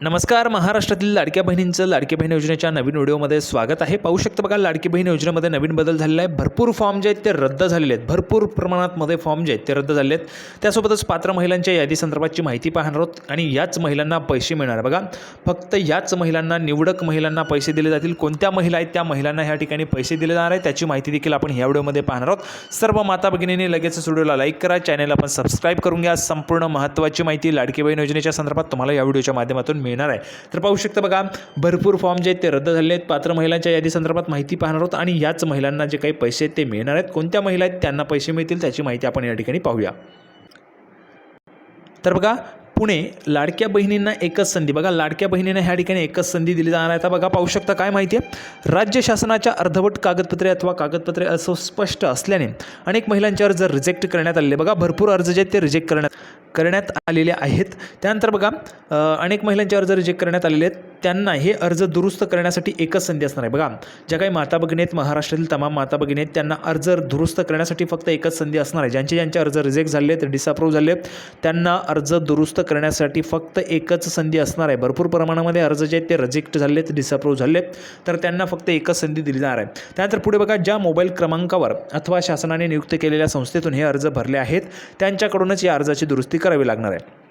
नमस्कार महाराष्ट्रातील लाडक्या बहिणींचं लाडकी बहीण योजनेच्या नवीन व्हिडिओमध्ये स्वागत आहे. पाहू शकता बघा लाडकी बहीण योजनेमध्ये नवीन बदल झालेला आहे. भरपूर फॉर्म जे आहेत ते रद्द झालेले आहेत. भरपूर प्रमाणात मध्ये फॉर्म जे आहेत ते रद्द झाले आहेत. त्यासोबतच पात्र महिलांच्या यादी संदर्भातची माहिती पाहणार आहोत आणि याच महिलांना पैसे मिळणार बघा फक्त याच महिलांना निवडक महिलांना पैसे दिले जातील. कोणत्या महिला आहेत त्या महिलांना ह्या ठिकाणी पैसे दिले जाणार आहे त्याची माहिती देखील आपण ह्या व्हिडिओमध्ये पाहणार आहोत. सर्व माता भगिनींनी लगेचच व्हिडिओला लाईक करा. चॅनल आपण सबस्क्राईब करून घ्या. संपूर्ण महत्त्वाची माहिती लाडकी बहीण योजनेच्या संदर्भात तुम्हाला या व्हिडिओच्या माध्यमातून मिळणार आहे. तर पाहू शकता बघा भरपूर फॉर्म जे आहेत ते रद्द झाले आहेत. पात्र महिलांच्या यादी संदर्भात माहिती पाहणार आहोत आणि याच महिलांना जे काही पैसे आहेत ते मिळणार आहेत. कोणत्या महिला आहेत त्यांना पैसे मिळतील त्याची माहिती आपण या ठिकाणी पाहूया. तर बघा पुणे लाडक्या बहिणींना एकच संधी. बघा लाडक्या बहिणींना ह्या ठिकाणी एकच संधी दिली जाणार आहे. आता बघा पाहू शकता काय माहिती आहे? राज्य शासनाच्या अर्धवट कागदपत्रे अथवा कागदपत्रे अस्पष्ट असल्याने अनेक महिलांचे अर्ज रिजेक्ट करण्यात आलेले बघा भरपूर अर्ज जे आहेत ते रिजेक्ट करण्यात करण्यात आलेले आहेत. त्यानंतर बघा अनेक महिलांचे अर्ज रिजेक्ट करण्यात आलेले आहेत त्यांना हे अर्ज दुरुस्त करण्यासाठी एकच संधी असणार आहे. बघा ज्या काही माता भगिनी आहेत महाराष्ट्रातील तमाम माता भगिनी आहेत त्यांना अर्ज दुरुस्त करण्यासाठी फक्त एकच संधी असणार आहे. ज्यांचे ज्यांचे अर्ज रिजेक्ट झाले आहेत डिसअप्रूव्ह झाले त्यांना अर्ज दुरुस्त करण्यासाठी फक्त एकच संधी असणार आहे. भरपूर प्रमाणामध्ये अर्ज जे आहेत ते रिजेक्ट झाले आहेत डिसअप्रूव्ह झाले आहेत तर त्यांना फक्त एकच संधी दिली जाणार आहे. त्यानंतर पुढे बघा ज्या मोबाईल क्रमांकावर अथवा शासनाने नियुक्त केलेल्या संस्थेतून हे अर्ज भरले आहेत त्यांच्याकडूनच या अर्जाची दुरुस्ती करावी लागणार आहे.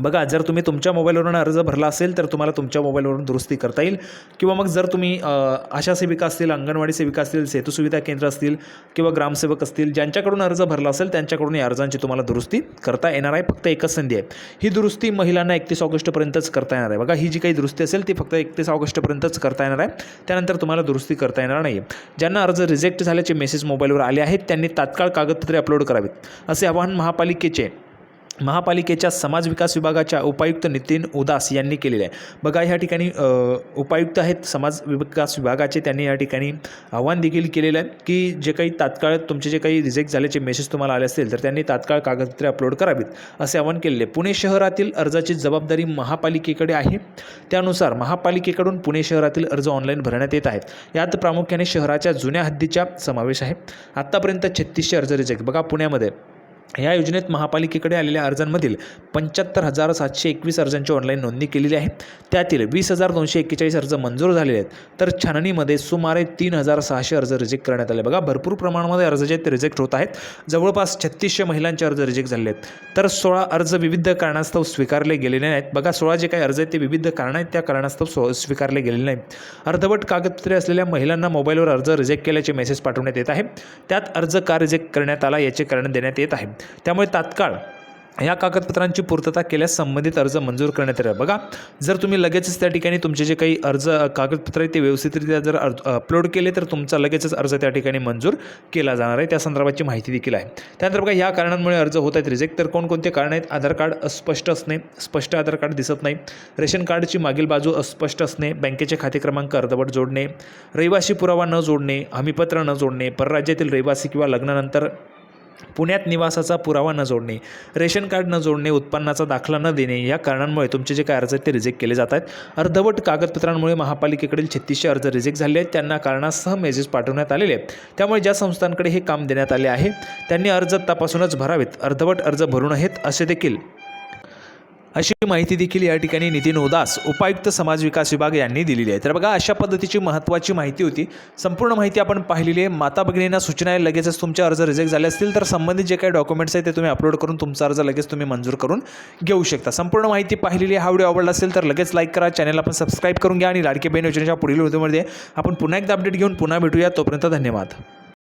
बघा जर तुम्ही तुमच्या मोबाईलवरून अर्ज भरला असेल तर तुम्हाला तुमच्या मोबाईलवरून दुरुस्ती करता येईल. किंवा मग जर तुम्ही आशा सेविका असतील अंगणवाडी सेविका असतील सेतू सुविधा केंद्र असतील किंवा ग्रामसेवक असतील ज्यांच्याकडून अर्ज भरला असेल त्यांच्याकडून या अर्जांची तुम्हाला दुरुस्ती करता येणार आहे. फक्त एकच संधी आहे. ही दुरुस्ती महिलांना एकतीस ऑगस्टपर्यंतच करता येणार आहे. बघा ही जी काही दुरुस्ती असेल ती फक्त एकतीस ऑगस्टपर्यंतच करता येणार आहे. त्यानंतर तुम्हाला दुरुस्ती करता येणार नाही. ज्यांना अर्ज रिजेक्ट झाल्याचे मेसेज मोबाईलवर आले आहेत त्यांनी तात्काळ कागदपत्रे अपलोड करावीत. असे आवाहन महापालिकेचे महापालिकेच्या समाज विकास विभागाच्या उपायुक्त नितीन उदास यांनी केलेले आहे. बघा ह्या ठिकाणी उपायुक्त आहेत समाज विकास विभागाचे त्यांनी या ठिकाणी आव्हान देखील केलेलं आहे की जे काही तात्काळ तुमचे जे काही रिजेक्ट झाल्याचे मेसेज तुम्हाला आले असतील तर त्यांनी तात्काळ कागदपत्रे अपलोड करावीत असे आवाहन केलेले आहे. पुणे शहरातील अर्जाची जबाबदारी महापालिकेकडे आहे. त्यानुसार महापालिकेकडून पुणे शहरातील अर्ज ऑनलाईन भरण्यात येत आहेत. यात प्रामुख्याने शहराच्या जुन्या हद्दीचा समावेश आहे. आत्तापर्यंत छत्तीसशे अर्ज रिजेक्ट बघा पुण्यामध्ये या योजनेत महापालिकेकडे आलेल्या अर्जांमधील पंच्याहत्तर हजार सातशे एकवीस अर्जांची ऑनलाईन नोंदणी केलेली आहे. त्यातील वीस हजार दोनशे एक्केचाळीस अर्ज मंजूर झालेले आहेत. तर छाननीमध्ये सुमारे तीन हजार सहाशे अर्ज रिजेक्ट करण्यात आले. बघा भरपूर प्रमाणामध्ये अर्ज जे आहेत ते रिजेक्ट होत आहेत. जवळपास छत्तीसशे महिलांचे अर्ज रिजेक्ट झाले आहेत. तर सोळा अर्ज विविध कारणास्तव स्वीकारले गेलेले नाहीत. बघा सोळा जे काही अर्ज आहेत ते विविध कारण आहेत. त्या कारणास्तव स्व स्वीकारले गेलेले नाहीत. अर्धवट कागदपत्रे असलेल्या महिलांना मोबाईलवर अर्ज रिजेक्ट केल्याचे मेसेज पाठवण्यात येत आहे. त्यात अर्ज का रिजेक्ट करण्यात आला याचे कारण देण्यात येत आहे. त्यामुळे तात्काळ या कागदपत्रांची पूर्तता केल्यास संबंधित अर्ज मंजूर करण्यात येईल बघा जर तुम्ही लगेचच त्या ठिकाणी तुमचे जे काही अर्ज कागदपत्र आहेत ते व्यवस्थितरित्या जर अर्ज अपलोड केले तर तुमचा लगेचच अर्ज त्या ठिकाणी मंजूर केला जाणार आहे. त्या संदर्भाची माहिती देखील आहे. त्यानंतर बघा या कारणांमुळे अर्ज होत आहेत रिजेक्ट तर कोणकोणते कारण आहेत? आधार कार्ड अस्पष्ट असणे स्पष्ट आधार कार्ड दिसत नाही. रेशन कार्डची मागील बाजू अस्पष्ट असणे बँकेचे खाते क्रमांक अर्धवट जोडणे रहिवासी पुरावा न जोडणे हमीपत्र न जोडणे परराज्यातील रहिवासी किंवा लग्नानंतर पुण्यात निवासाचा पुरावा न जोडणे रेशन कार्ड न जोडणे उत्पन्नाचा दाखला न देणे या कारणांमुळे तुमचे जे काय अर्ज आहेत ते रिजेक्ट केले जात आहेत. अर्धवट कागदपत्रांमुळे महापालिकेकडील छत्तीसशे अर्ज रिजेक्ट झाले आहेत. त्यांना कारणासह मेसेज पाठवण्यात आलेले आहेत. त्यामुळे ज्या संस्थांकडे हे काम देण्यात आले आहे त्यांनी अर्ज तपासूनच भरावेत. अर्धवट अर्ज भरू नयेत असे देखील अशी माहिती देखील या ठिकाणी नितीन उदास उपायुक्त समाज विकास विभाग यांनी दिलेली आहे. तर बघा अशा पद्धतीची महत्त्वाची माहिती होती. संपूर्ण माहिती आपण पाहिलेली आहे. माता भगिनींना सूचना आहे लगेचच तुमचे अर्ज रिजेक्ट झाले असतील तर संबंधित जे काही डॉक्युमेंट्स आहेत ते तुम्ही अपलोड करून तुमचा अर्ज लगेच तुम्ही मंजूर करून घेऊ शकता. संपूर्ण माहिती पाहिलेली हा व्हिडिओ आवडला असेल तर लगेच लाईक करा. चॅनल आपण सबस्क्राईब करून घ्या आणि लाडके बहीण योजनेच्या पुढील व्हिडिओमध्ये आपण पुन्हा एकदा अपडेट घेऊन पुन्हा भेटूया. तोपर्यंत धन्यवाद.